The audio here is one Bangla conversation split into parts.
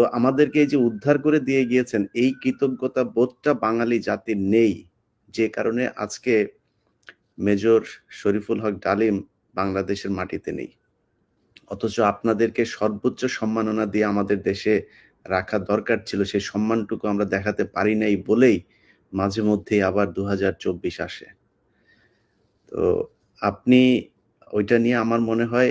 তো আমাদেরকে এই যে উদ্ধার করে দিয়ে গিয়েছেন, এই কৃতজ্ঞতা বোধটা বাঙালি জাতির নেই। যে কারণে আজকে মেজর শরীফুল হক ডালিম বাংলাদেশের মাটিতে নেই। অথচ আপনাদেরকে সর্বোচ্চ সম্মাননা দিয়ে আমাদের দেশে রাখা দরকার ছিল, সেই সম্মানটুকু আমরা দেখাতে পারি নাই বলেই মাঝে মধ্যেই আবার দু হাজার চব্বিশ আসে। তো আপনি ওইটা নিয়ে আমার মনে হয়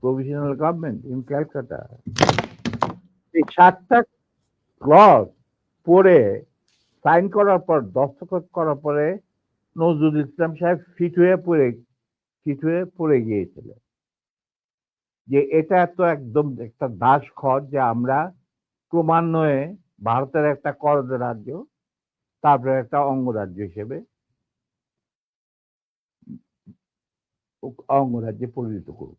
provisional government in Calcutta এই সাতটা ক্লজ পড়ে সাইন করার পর, দস্তখত করার পরে নজরুল ইসলাম সাহেব ফিট হয়ে পড়ে, ফিট হয়ে পড়ে গিয়েছিলেন। যে এটা তো একদম একটা দাস খর যে আমরা ক্রমান্বয়ে ভারতের একটা করদ রাজ্য, তারপরে একটা অঙ্গরাজ্য হিসেবে অঙ্গরাজ্যে পরিণত করব।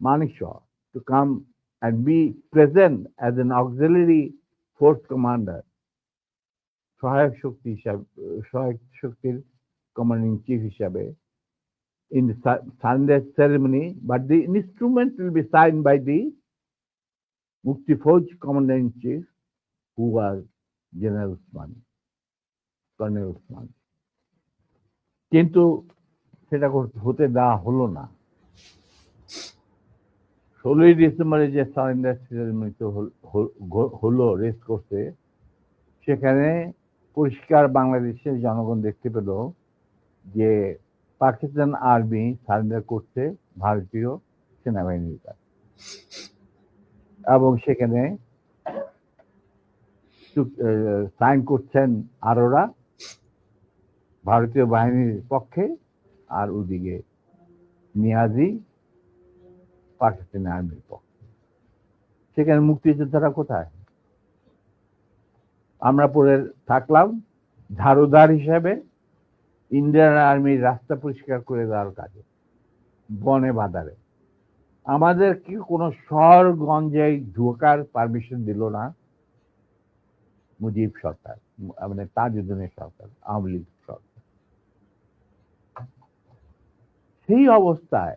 Maneshwar to come and be present as an auxiliary force commander সহায়ক শক্তি হিসাবে সহায়ক শক্তির কমান্ডিং চিফ হিসাবে in the su- surrender ceremony, but the instrument will be signed by the Mukti Fauj commander in chief, who was General Usmani, Colonel Usmani. কিন্তু সেটা হতে দেওয়া হলো না ষোলোই ডিসেম্বরে যে সারেন্ডার সেরেমনি তো হল- রেস করতে সেখানে পরিষ্কার বাংলাদেশের জনগণ দেখতে পেল যে পাকিস্তান আর্মি সারেন্ডার করছে ভারতীয় সেনাবাহিনীর। কাছে এবং সেখানে সাইন করছেন আরোরা, ভারতীয় বাহিনীর পক্ষে, আর ওদিকে নিয়াজি পাকিস্তানি আর্মির পক্ষে সেখানে মুক্তিযোদ্ধারা কোথায়? আমরা পরে থাকলাম ঝাড়ুদার হিসাবে, ইন্ডিয়ান আর্মির রাস্তা পরিষ্কার করে দেওয়ার কাজে, বনে বাদারে আমাদের কি কোনো শহরগঞ্জে ঢোকার পারমিশন দিল না? মুজিব সরকার মানে তাজউদ্দিনের সরকার, আওয়ামী লীগ সরকার। সেই অবস্থায়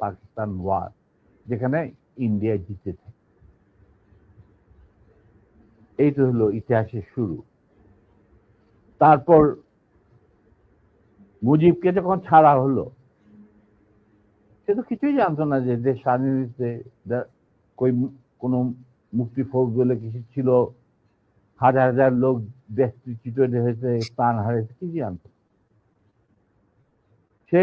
Pakistan war যেখানে ইন্ডিয়া জিতেছে। এইটা হলো ইতিহাসের শুরু। তারপর মুজিবকে যখন ছাড়া হলো, সে তো কিছুই জানতো না যে দেশ স্বাধীনতে কই কোনো মুক্তি ফৌজ বলে কিছু ছিল, হাজার হাজার লোক দেশচ্যুত হয়েছে, প্রাণ হারিয়েছে কি জানতো সে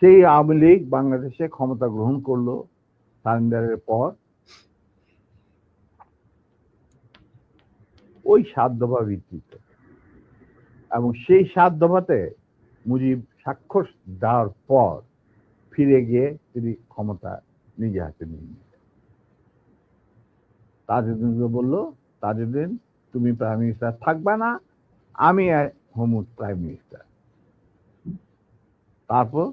সেই আওয়ামী লীগ বাংলাদেশে ক্ষমতা গ্রহণ করল সারেন্ডারের পর। ওই সাত দফা ভিত্তিতে। এবং সেই সাত দফাতে মুজিব স্বাক্ষর দেওয়ার পর ফিরে গিয়ে তিনি ক্ষমতা নিজে হাতে নিয়ে নিলেন। তাজউদ্দিনকে বলল, তাজউদ্দিন, তুমি প্রাইম মিনিস্টার থাকবা না, আমি হমুদ প্রাইম মিনিস্টার তারপর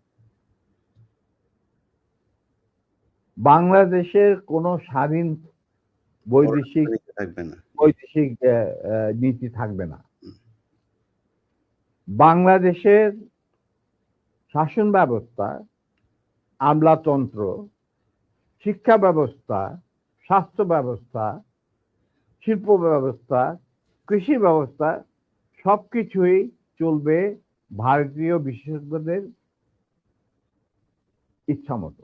বাংলাদেশের কোনো স্বাধীন বৈদেশিক থাকবে না। বৈদেশিক নীতি থাকবে না। বাংলাদেশের শাসন ব্যবস্থা আমলাতন্ত্র শিক্ষা ব্যবস্থা স্বাস্থ্য ব্যবস্থা শিল্প ব্যবস্থা কৃষি ব্যবস্থা সবকিছুই চলবে ভারতীয় বিশেষজ্ঞদের ইচ্ছা মতো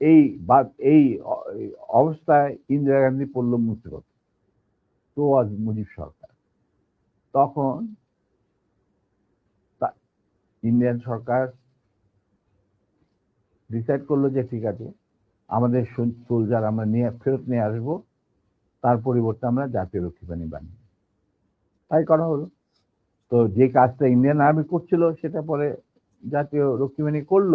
এই বা, এই অবস্থায় ইন্দিরা গান্ধী পড়ল মুসিবত তো আজ মুজিব সরকার। তখন ইন্ডিয়ান সরকার ডিসাইড করল যে ঠিক আছে, আমাদের সোলজার আমরা নিয়ে, ফেরত নিয়ে আসব, তার পরিবর্তে আমরা জাতীয় রক্ষী বাহিনী বানিয়ে তাই করা হলো। তো যে কাজটা ইন্ডিয়ান আর্মি করছিল, সেটা পরে জাতীয় রক্ষী বাহিনী করল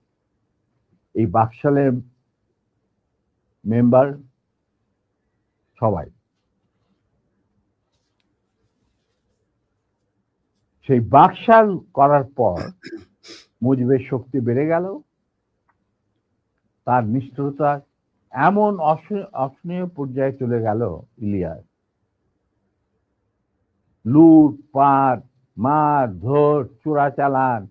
এই বাকশালের মেম্বার সবাই। সেই বাকশাল করার পর মুজিবের শক্তি বেড়ে গেল। তার নিষ্ঠুরতা এমন অস- অসহনীয় পর্যায়ে চলে গেল ইলিয়াস। লুট, পাট, মার, ধর চোরা চালান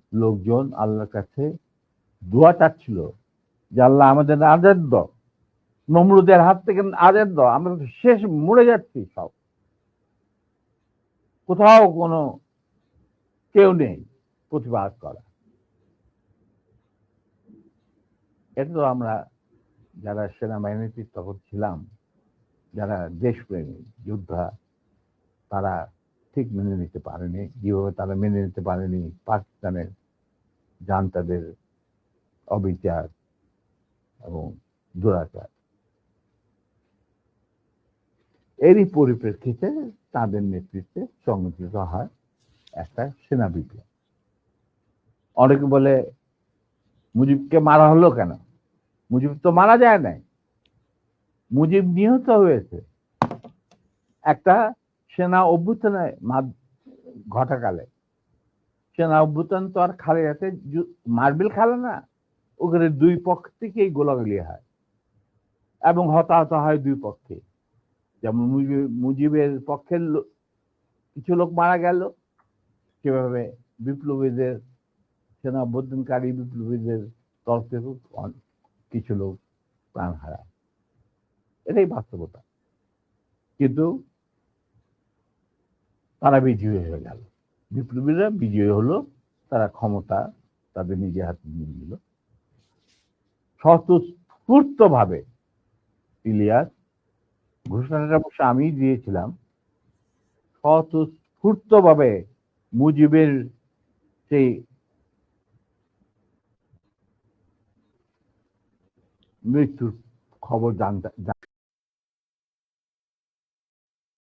লোকজন আল্লাহর কাছে দোয়া চাচ্ছিল যে আল্লাহ আমাদের আজাদ দাও। নমরুদের হাত থেকে আজাদ দাও, আমরা শেষ মরে যাচ্ছি সব। কোথাও কোনো কেউ নেই প্রতিবাদ করা। এটা তো আমরা যারা সেনাবাহিনীতে তখন ছিলাম, যারা দেশপ্রেমী, যোদ্ধা, তারা ঠিক মেনে নিতে পারেনি। যেভাবে তারা মেনে নিতে পারেনি, পাকিস্তানের জান্তাদের অবিচার এবং দুরাচার। এরই পরিপ্রেক্ষিতে তাদের নেতৃত্বে সংগঠিত হয় একটা সেনা বিপ্লব অনেকে বলে, মুজিবকে মারা হলো কেন? মুজিব তো মারা যায় নাই। মুজিব নিহত হয়েছে। একটা সেনা অভ্যুত্থানে ঘটাকালে সেনা অভ্যুত্থান তো আর খালে যাতে মার্বেল খেলে না, ওখানে দুই পক্ষ থেকেই গোলাগুলি হয় এবং হতাহত হয় দুই পক্ষে। যেমন মুজিব- মুজিবের পক্ষের কিছু লোক মারা গেল, সেভাবে বিপ্লবীদের সেনা অভ্যুত্থানকারী বিপ্লবীদের তরফ থেকে কিছু লোক প্রাণ হারায়। এটাই বাস্তবতা। কিন্তু তারা বিজয়ী হয়ে গেল। বিপ্লবীরা বিজয়ী হলো, তারা ক্ষমতা তাদের নিজের হাতে নিয়ে নিল। স্বতঃস্ফূর্ত ভাবে ইলিয়াস ঘোষণাটা অবশ্য আমি দিয়েছিলাম স্বতঃস্ফূর্ত ভাবে মুজিবের সেই মৃত্যুর খবর জানতে